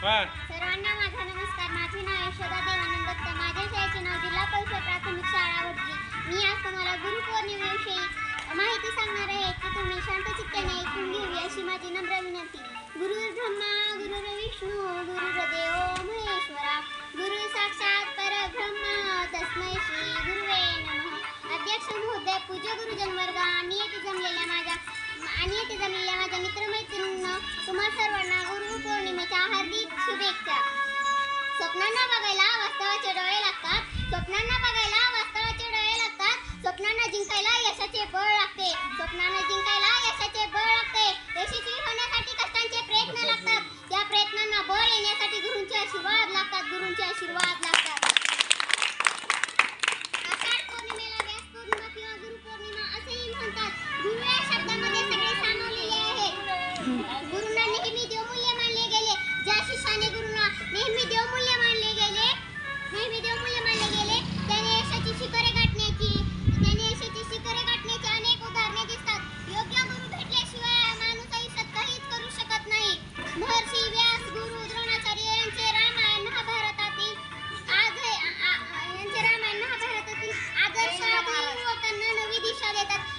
सर्वांना माझा नमस्कार. माझे नाव यशोदा देवानंद दत्त. माझ्या शाळेचे नाव जिल्हा परिषद प्राथमिक शाळा वडजी मी आज तुम्हाला गुरुपौर्णिमेविषयी माहिती सांगणार आहे की तुम्ही शांत चित्ताने ऐकून घ्यावी अशी माझी नम्र विनंती. गुरु ब्रह्मा गुरुर विष्णू गुरुर्देव महेश्वरा. गुरु साक्षात परब्रह्म. तस्मै श्री गुरुवे नमः. अध्यक्ष महोदय पूज्य गुरुजन वर्ग आणि येथे जमलेल्या माझ्या आणि येथे जमलेल्या स्वप्नांना बघायला वास्तवाचे डोळे लागतात. स्वप्नांना げた